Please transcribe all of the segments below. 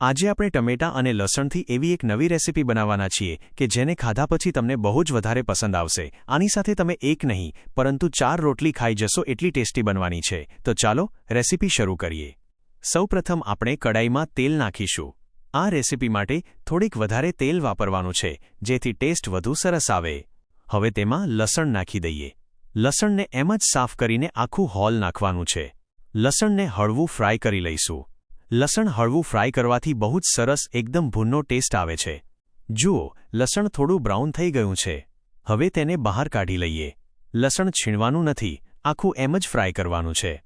આજે આપણે ટમેટાં અને લસણથી એવી એક નવી રેસીપી બનાવવાના છીએ કે જેને ખાધા પછી તમને બહુ જ વધારે પસંદ આવશે. આની સાથે તમે એક નહીં, પરંતુ ચાર રોટલી ખાઈ જશો એટલી ટેસ્ટી બનવાની છે. તો ચાલો, રેસીપી શરૂ કરીએ. સૌપ્રથમ આપણે કડાઈમાં તેલ નાખીશું. આ રેસીપી માટે થોડીક વધારે તેલ વાપરવાનું છે, જેથી ટેસ્ટ વધુ સરસ આવે. હવે તેમાં લસણ નાખી દઈએ. લસણને એમ જ સાફ કરીને આખું હોલ નાખવાનું છે. લસણને હળવું ફ્રાય કરી લઈશું. લસણ હળવું ફ્રાય કરવાથી બહુ જ સરસ એકદમ ભૂનનો ટેસ્ટ આવે છે. જુઓ, લસણ થોડું બ્રાઉન થઈ ગયું છે. હવે તેને બહાર કાઢી લઈએ. લસણ છીણવાનું નથી, આખું એમ જ ફ્રાય કરવાનું છે.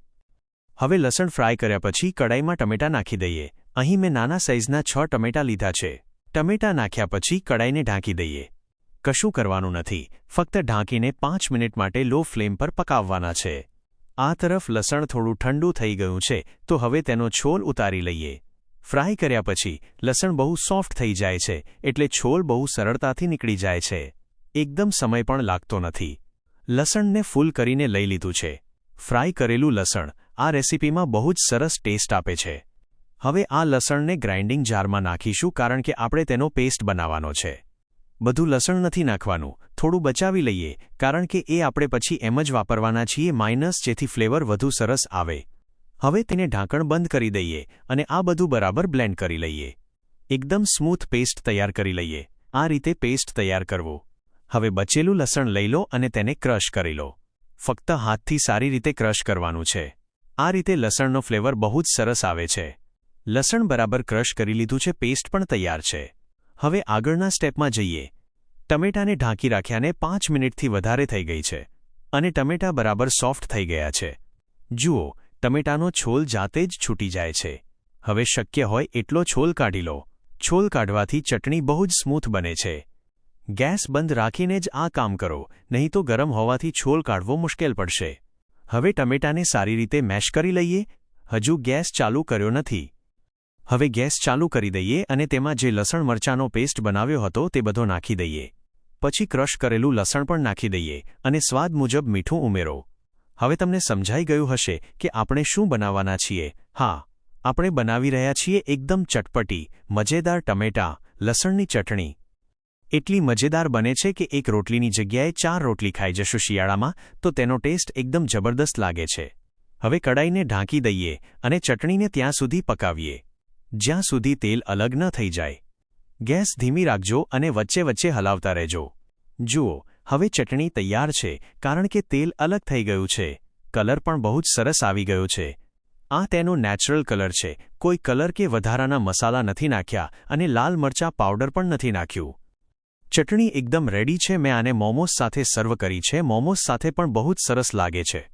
હવે લસણ ફ્રાય કર્યા પછી કડાઈમાં ટમેટાં નાખી દઈએ. અહીં મેં નાના સાઇઝના છ ટમેટાં લીધા છે. ટમેટાં નાખ્યા પછી કડાઈને ઢાંકી દઈએ. કશું કરવાનું નથી, ફક્ત ઢાંકીને પાંચ મિનિટ માટે લો ફ્લેમ પર પકાવવાના છે. આ તરફ લસણ થોડું ઠંડુ થઈ ગયું છે, તો હવે તેનો છોલ ઉતારી લઈએ. ફ્રાય કર્યા પછી, લસણ બહુ સોફ્ટ થઈ જાય છે, એટલે છોલ બહુ સરળતાથી નીકળી જાય છે. એકદમ સમય પણ લાગતો નથી. લસણને ફૂલ કરીને લઈ લીધું છે. ફ્રાય કરેલું લસણ, આ રેસીપીમાં બહુ જ સરસ ટેસ્ટ આપે છે. હવે આ લસણને ગ્રાઇન્ડિંગ જારમાં નાખીશું કારણ કે આપણે તેનો પેસ્ટ બનાવવાનો છે. બધું લસણ નથી નાખવાનું. થોડું બચાવી લઈએ, કારણ કે એ આપણે પછી એમ જ વાપરવાના છીએ, માઇનસ જેથી ફ્લેવર વધુ સરસ આવે. હવે તેને ઢાંકણ બંધ કરી દઈએ અને આ બધું બરાબર બ્લેન્ડ કરી લઈએ. એકદમ સ્મૂથ પેસ્ટ તૈયાર કરી લઈએ. આ રીતે પેસ્ટ તૈયાર કરવો. હવે બચેલું લસણ લઈ લો અને તેને ક્રશ કરી લો. ફક્ત હાથથી સારી રીતે ક્રશ કરવાનું છે. આ રીતે લસણનો ફ્લેવર બહુ જ સરસ આવે છે. લસણ બરાબર ક્રશ કરી લીધું છે, પેસ્ટ પણ તૈયાર છે. હવે આગળના સ્ટેપમાં જઈએ. ટમેટાને ઢાંકી રાખ્યાને પાંચ મિનિટથી વધારે થઈ ગઈ છે અને ટમેટા બરાબર સોફ્ટ થઈ ગયા છે. જુઓ, ટમેટાનો છોલ જાતે જ છૂટી જાય છે. હવે શક્ય હોય એટલો છોલ કાઢી લો. છોલ કાઢવાથી ચટણી બહુ જ સ્મૂથ બને છે. ગેસ બંધ રાખીને જ આ કામ કરો, નહીં તો ગરમ હોવાથી છોલ કાઢવો મુશ્કેલ પડશે. હવે ટમેટાને સારી રીતે મેશ કરી લઈએ. હજુ ગેસ ચાલુ કર્યો નથી. હવે ગેસ ચાલુ કરી દઈએ અને તેમાં જે લસણ મરચાંનો પેસ્ટ બનાવ્યો હતો તે બધો નાખી દઈએ. પછી ક્રશ કરેલું લસણ પણ નાખી દઈએ અને સ્વાદ મુજબ મીઠું ઉમેરો. હવે તમને સમજાઈ ગયું હશે કે આપણે શું બનાવવાના છીએ. હા, આપણે બનાવી રહ્યા છીએ એકદમ ચટપટી, મજેદાર ટમેટાં, લસણની ચટણી. એટલી મજેદાર બને છે કે એક રોટલીની જગ્યાએ ચાર રોટલી ખાઈ જશું શિયાળામાં, તો તેનો ટેસ્ટ એકદમ જબરદસ્ત લાગે છે. હવે કડાઈને ઢાંકી દઈએ અને ચટણીને ત્યાં સુધી પકાવીએ. જ્યાં સુધી તેલ અલગ ન થઈ જાય. ગેસ ધીમી રાખજો અને વચ્ચે વચ્ચે હલાવતા રહેજો. જુઓ, હવે ચટણી તૈયાર છે, કારણ કે તેલ અલગ થઈ ગયું છે. કલર પણ બહુ જ સરસ આવી ગયો છે. આ તેનો નેચરલ કલર છે. કોઈ કલર કે વધારાના મસાલા નથી નાખ્યા અને લાલ મરચા પાવડર પણ નથી નાખ્યું. ચટણી એકદમ રેડી છે. મેં આને મોમોસ સાથે સર્વ કરી છે. મોમોસ સાથે પણ બહુ જ સરસ લાગે છે.